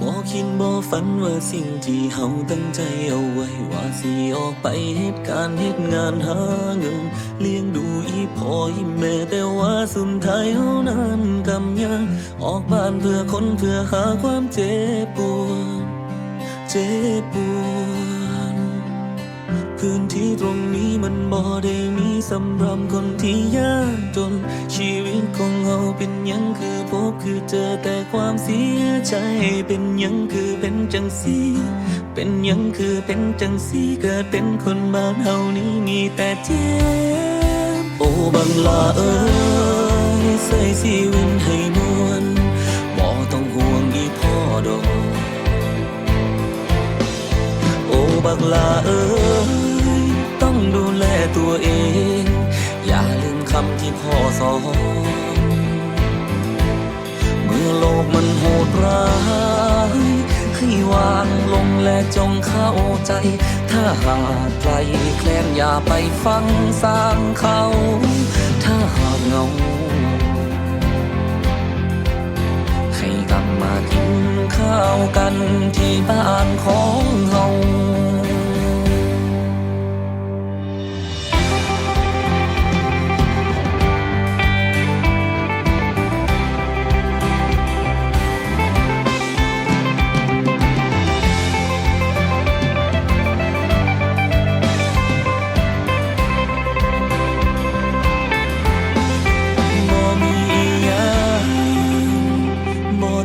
บ่คิดบ่ฝันว่าสิ่งที่เฮาตั้งใจเอาไว้ ว่าสิออกไปเฮ็ดการเฮ็ดงานหาเงิน เลี้ยงดูอีพ่ออีแม่แต่ว่าสุดท้ายเฮานั้นกำยัง ออกบ้านเพื่อคนเพื่อหาความเจ็บปวด เจ็บปวด พื้นที่ตรงนี้มันบ่ได้มีสำหรับคนที่ยากจน ชีวิตของเราเป็นยังคือพบคือเจอแต่ความเสียใจ เป็นยังคือเป็นจังสีเป็นยังคือเป็นจังสีเกิดเป็นคนบ้านเฮานี้มีแต่เจ็บโอ้บังลาเอ้ยใส่ชีวิตให้มวนบ่ต้องห่วงอีพ่อดอกโอ้บักลาเอ้ย ตัวเอง อย่าลืมคำที่พ่อสอนเมื่อโลกมันโหดร้ายให้วางลงและจงเข้าใจ ถ้าหากใครแคลนอย่าไปฟังสร้างเขา ถ้าหากเงาให้กลับมากินข้าวกันที่บ้าน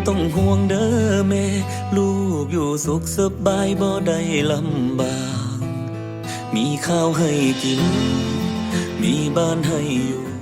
ต้องห่วงเด้อแม่ ลูกอยู่สุขสบายบ่ได้ลำบาก มีข้าวให้กิน มีบ้านให้อยู่